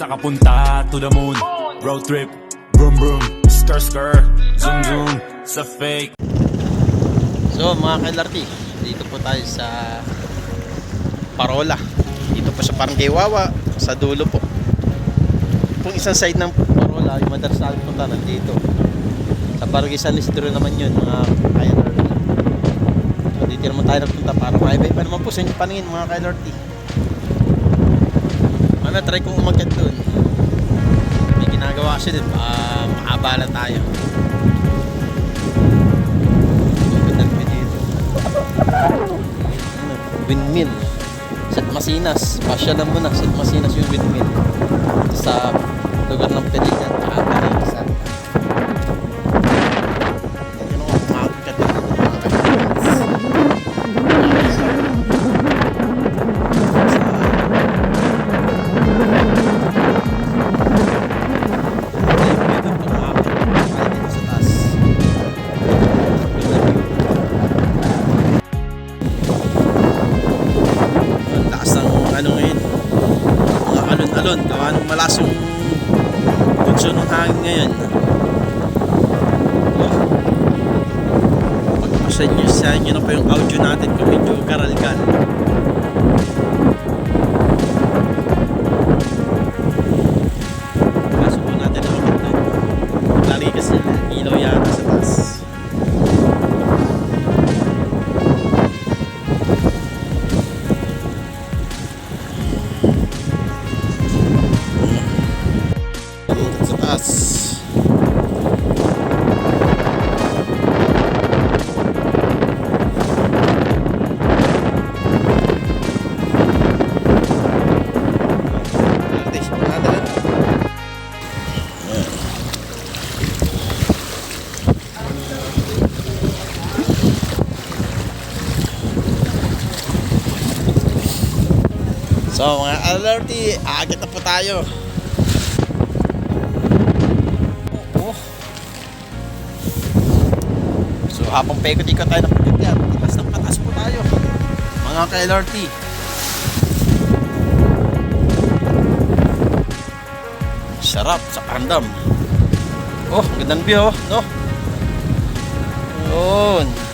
Nakapunta to the moon Road trip Vroom vroom Skr skr Zoom zoom Sa fake So mga KLRT, dito po tayo sa Parola. Dito po sa Barangay Wawa, sa dulo po. Kung isang side ng Parola, yung madalas natin punta nandito. Sa Barangay San Isidro naman yun, mga KLRT. So dito naman tayo nagpunta para maiba pa naman po sa inyong paningin mga KLRT. Mamaya try kong umakyat doon. May ginagawa kasi din, uh, maabala tayo. Ganda naman dito. Ano, Windmill. Sa Masinas. Pasyalan mo na. Sa Masinas yung windmill. Sa alon-alon gawa ng malas yung tunsyon ng hangin ngayon. Pagpasan nyo sa inyo na pa yung audio natin kung medyo karal-kal kaso po natin na makita lagi kasi ilaw So mga alerty, aagit na po tayo. Oh. So habang paikot-ikot tayo ng pagkakyan, patas ng patas po tayo. Mga ka-LRT. Sarap sa pandam. Oh, gandang view, oh, no? Yun.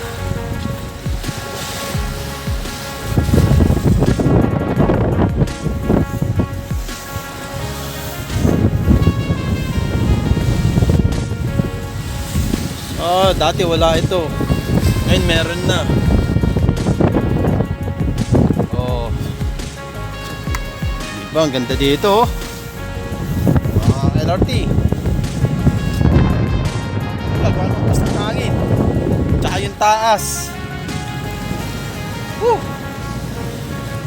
Ah, dati wala ito. Ngayon meron na. Oh. Diba, ang ganda dito oh. Mga LRT. Basta ng hangin. Tsaka yung taas. Woo!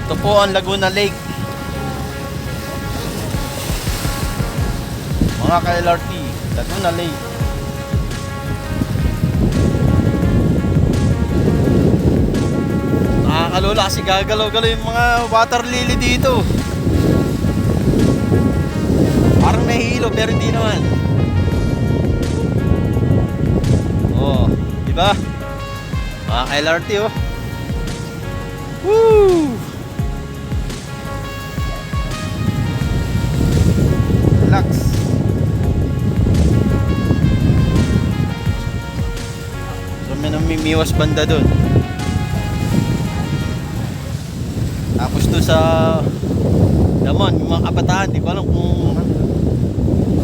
Ito po ang Laguna Lake. Mga ka-LRT, Laguna Lake. Nakakalula kasi gagalaw-galaw yung mga water lily dito. Parang nahihilo pero hindi naman. Oh, di ba? Mga LRT oh. Woo! Relax. So may namimiwas banda dun. Tapos doon sa Damon, yung mga kabataan, di ko alam kung ano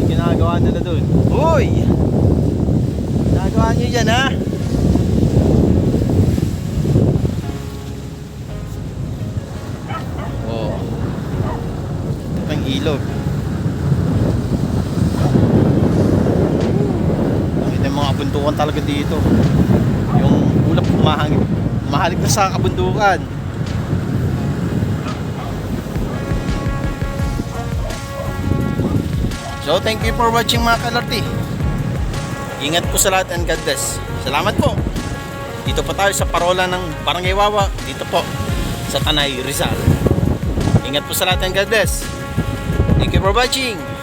ginagawa nila doon. Uy! Ginagawa nyo dyan, ha? Oh. Ilog. Ang yung mga kabundukan talaga dito. Yung ulap kumahangin. Mahalig na sa kabundukan. So thank you for watching mga kalarti. Ingat po sa lahat and God bless. Salamat po. Dito po tayo sa parola ng Barangay Wawa. Dito po sa Tanay, Rizal. Ingat po sa lahat and God bless. Thank you for watching.